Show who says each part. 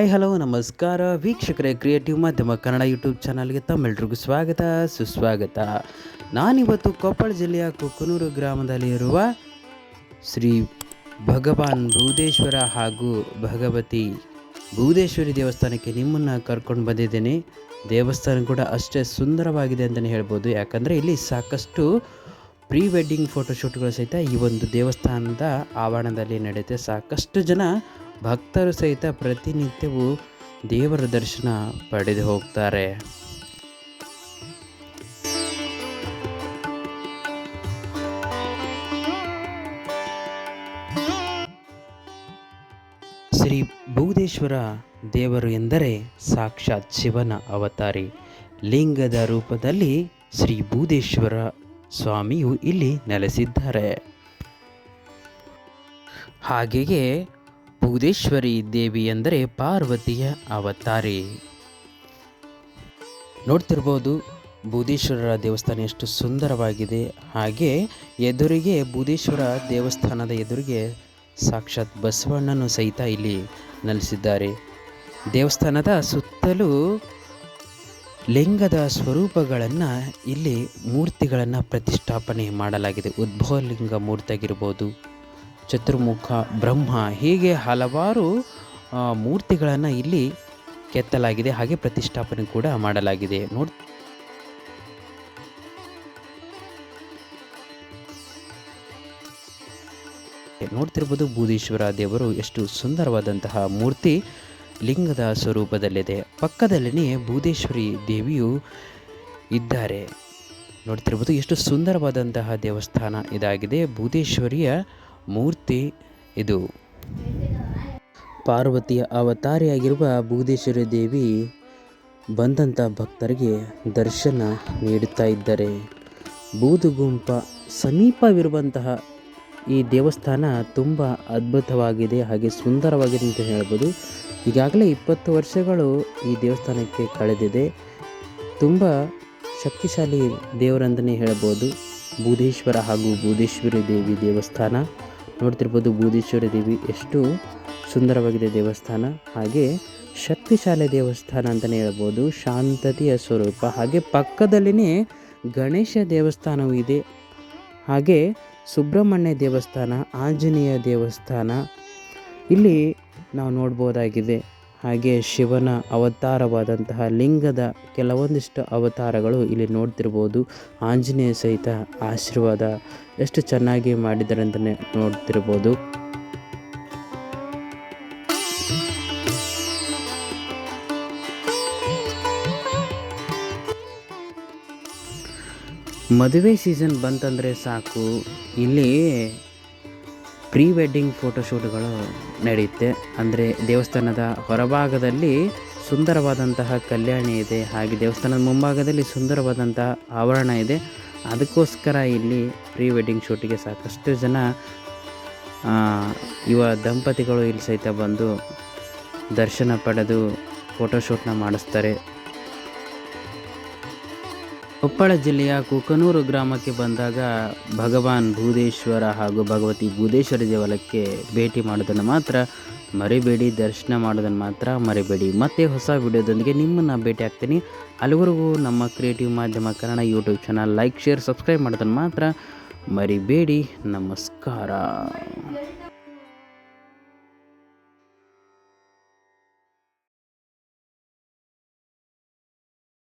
Speaker 1: I hello ನಮಸ್ಕಾರ. ವೀಕ್ಷಕರೇ creative ಮಾಧ್ಯಮ ಕನ್ನಡ ಯೂಟ್ಯೂಬ್ ಚಾನಲ್ಗೆ ತಮ್ಮೆಲ್ರಿಗೂ ಸ್ವಾಗತ, ಸುಸ್ವಾಗತ. ನಾನಿವತ್ತು ಕೊಪ್ಪಳ ಜಿಲ್ಲೆಯ ಕುಕ್ಕನೂರು ಗ್ರಾಮದಲ್ಲಿರುವ ಶ್ರೀ ಭಗವಾನ್ ಭೂದೇಶ್ವರ ಹಾಗೂ ಭಗವತಿ ಭೂದೇಶ್ವರಿ ದೇವಸ್ಥಾನಕ್ಕೆ ನಿಮ್ಮನ್ನು ಕರ್ಕೊಂಡು ಬಂದಿದ್ದೇನೆ. ದೇವಸ್ಥಾನ ಕೂಡ ಅಷ್ಟೇ ಸುಂದರವಾಗಿದೆ ಅಂತಲೇ ಹೇಳ್ಬೋದು. ಯಾಕಂದರೆ ಇಲ್ಲಿ ಸಾಕಷ್ಟು ಪ್ರೀ ವೆಡ್ಡಿಂಗ್ ಫೋಟೋಶೂಟ್ಗಳು ಸಹಿತ ಈ ಒಂದು ದೇವಸ್ಥಾನದ ಆವರಣದಲ್ಲಿ ನಡೆಯುತ್ತೆ. ಸಾಕಷ್ಟು ಜನ ಭಕ್ತರು ಸಹಿತ ಪ್ರತಿನಿತ್ಯವೂ ದೇವರ ದರ್ಶನ ಪಡೆದು ಹೋಗ್ತಾರೆ. ಶ್ರೀ ಭೂದೇಶ್ವರ ದೇವರು ಎಂದರೆ ಸಾಕ್ಷಾತ್ ಶಿವನ ಅವತಾರಿ. ಲಿಂಗದ ರೂಪದಲ್ಲಿ ಶ್ರೀ ಭೂದೇಶ್ವರ ಸ್ವಾಮಿಯು ಇಲ್ಲಿ ನೆಲೆಸಿದ್ದಾರೆ. ಹಾಗೆಯೇ ಭೂದೇಶ್ವರಿ ದೇವಿ ಎಂದರೆ ಪಾರ್ವತಿಯ ಅವತಾರಿ. ನೋಡ್ತಿರ್ಬೋದು ಬೂದೇಶ್ವರರ ದೇವಸ್ಥಾನ ಎಷ್ಟು ಸುಂದರವಾಗಿದೆ. ಹಾಗೆ ಎದುರಿಗೆ ಬೂದೇಶ್ವರ ದೇವಸ್ಥಾನದ ಎದುರಿಗೆ ಸಾಕ್ಷಾತ್ ಬಸವಣ್ಣನು ಸಹಿತ ಇಲ್ಲಿ ನೆಲೆಸಿದ್ದಾರೆ. ದೇವಸ್ಥಾನದ ಸುತ್ತಲೂ ಲಿಂಗದ ಸ್ವರೂಪಗಳನ್ನು ಇಲ್ಲಿ ಮೂರ್ತಿಗಳನ್ನು ಪ್ರತಿಷ್ಠಾಪನೆ ಮಾಡಲಾಗಿದೆ. ಉದ್ಭವಲಿಂಗ ಮೂರ್ತಿ ಆಗಿರ್ಬೋದು ಚತುರ್ಮುಖ ಬ್ರಹ್ಮ ಹೀಗೆ ಹಲವಾರು ಮೂರ್ತಿಗಳನ್ನು ಇಲ್ಲಿ ಕೆತ್ತಲಾಗಿದೆ. ಹಾಗೆ ಪ್ರತಿಷ್ಠಾಪನೆ ಕೂಡ ಮಾಡಲಾಗಿದೆ. ನೋಡ್ ನೋಡ್ತಿರ್ಬೋದು ಬೂದೀಶ್ವರ ದೇವರು ಎಷ್ಟು ಸುಂದರವಾದಂತಹ ಮೂರ್ತಿ ಲಿಂಗದ ಸ್ವರೂಪದಲ್ಲಿದೆ. ಪಕ್ಕದಲ್ಲಿನೇ ಬೂದೇಶ್ವರಿ ದೇವಿಯು ಇದ್ದಾರೆ. ನೋಡ್ತಿರ್ಬೋದು ಎಷ್ಟು ಸುಂದರವಾದಂತಹ ದೇವಸ್ಥಾನ ಇದಾಗಿದೆ. ಬೂದೇಶ್ವರಿಯ ಮೂರ್ತಿ ಇದು. ಪಾರ್ವತಿಯ ಅವತಾರಿಯಾಗಿರುವ ಬೂದೇಶ್ವರಿ ದೇವಿ ಬಂದಂಥ ಭಕ್ತರಿಗೆ ದರ್ಶನ ನೀಡುತ್ತಾ ಇದ್ದಾರೆ. ಬೂದುಗುಂಪ ಸಮೀಪವಿರುವಂತಹ ಈ ದೇವಸ್ಥಾನ ತುಂಬ ಅದ್ಭುತವಾಗಿದೆ, ಹಾಗೆ ಸುಂದರವಾಗಿದೆ ಅಂತ ಹೇಳ್ಬೋದು. ಈಗಾಗಲೇ ಇಪ್ಪತ್ತು ವರ್ಷಗಳು ಈ ದೇವಸ್ಥಾನಕ್ಕೆ ಕಳೆದಿದೆ. ತುಂಬ ಶಕ್ತಿಶಾಲಿ ದೇವರಂತಲೇ ಹೇಳ್ಬೋದು. ಬೂದೇಶ್ವರ ಹಾಗೂ ಬೂದೇಶ್ವರಿ ದೇವಿ ದೇವಸ್ಥಾನ. ನೋಡ್ತಿರ್ಬೋದು ಬೂದೀಶ್ವರ ದೇವಿ ಎಷ್ಟು ಸುಂದರವಾಗಿದೆ ದೇವಸ್ಥಾನ. ಹಾಗೆ ಶಕ್ತಿಶಾಲಿ ದೇವಸ್ಥಾನ ಅಂತಲೇ ಹೇಳ್ಬೋದು. ಶಾಂತತೆಯ ಸ್ವರೂಪ. ಹಾಗೆ ಪಕ್ಕದಲ್ಲಿನೇ ಗಣೇಶ ದೇವಸ್ಥಾನವೂ ಇದೆ. ಹಾಗೆ ಸುಬ್ರಹ್ಮಣ್ಯ ದೇವಸ್ಥಾನ, ಆಂಜನೇಯ ದೇವಸ್ಥಾನ. ಇಲ್ಲಿ ನಾವು ನೋಡ್ಬೋದಾಗಿದೆ. ಹಾಗೆ ಶಿವನ ಅವತಾರವಾದಂತಹ ಲಿಂಗದ ಕೆಲವೊಂದಿಷ್ಟು ಅವತಾರಗಳು ಇಲ್ಲಿ ನೋಡ್ತಿರ್ಬೋದು. ಆಂಜನೇಯ ಸಹಿತ ಆಶೀರ್ವಾದ ಎಷ್ಟು ಚೆನ್ನಾಗಿ ಮಾಡಿದ್ದಾರೆ ಅಂತಲೇ ನೋಡ್ತಿರ್ಬೋದು. ಮದುವೆ ಸೀಸನ್ ಬಂತಂದರೆ ಸಾಕು. ಇಲ್ಲಿ ಪ್ರೀ ವೆಡ್ಡಿಂಗ್ ಫೋಟೋಶೂಟ್ಗಳು ನಡೆಯುತ್ತೆ. ಅಂದರೆ ದೇವಸ್ಥಾನದ ಹೊರಭಾಗದಲ್ಲಿ ಸುಂದರವಾದಂತಹ ಕಲ್ಯಾಣಿ ಇದೆ, ಹಾಗೆ ದೇವಸ್ಥಾನದ ಮುಂಭಾಗದಲ್ಲಿ ಸುಂದರವಾದಂತಹ ಆವರಣ ಇದೆ. ಅದಕ್ಕೋಸ್ಕರ ಇಲ್ಲಿ ಪ್ರೀ ವೆಡ್ಡಿಂಗ್ ಶೂಟಿಗೆ ಸಾಕಷ್ಟು ಜನ ಯುವ ದಂಪತಿಗಳು ಇಲ್ಲಿ ಸಹಿತ ಬಂದು ದರ್ಶನ ಪಡೆದು ಫೋಟೋಶೂಟ್ನ ಮಾಡಿಸ್ತಾರೆ. ಕೊಪ್ಪಳ ಜಿಲ್ಲೆಯ ಕುಕನೂರು ಗ್ರಾಮಕ್ಕೆ ಬಂದಾಗ ಭಗವಾನ್ ಭೂದೇಶ್ವರ ಹಾಗೂ ಭಗವತಿ ಭೂದೇಶ್ವರ ದೇವಾಲಯಕ್ಕೆ ಭೇಟಿ ಮಾಡೋದನ್ನು ಮಾತ್ರ ಮರಿಬೇಡಿ, ದರ್ಶನ ಮಾಡೋದನ್ನು ಮಾತ್ರ ಮರಿಬೇಡಿ. ಮತ್ತೆ ಹೊಸ ವಿಡಿಯೋದೊಂದಿಗೆ ನಿಮ್ಮನ್ನು ಭೇಟಿ ಆಗ್ತೀನಿ. ಅಲ್ಲಿವರೆಗೂ ನಮ್ಮ ಕ್ರಿಯೇಟಿವ್ ಮಾಧ್ಯಮ Kannada YouTube channel like, share, subscribe ಮಾಡೋದನ್ನು ಮಾತ್ರ ಮರಿಬೇಡಿ. ನಮಸ್ಕಾರ.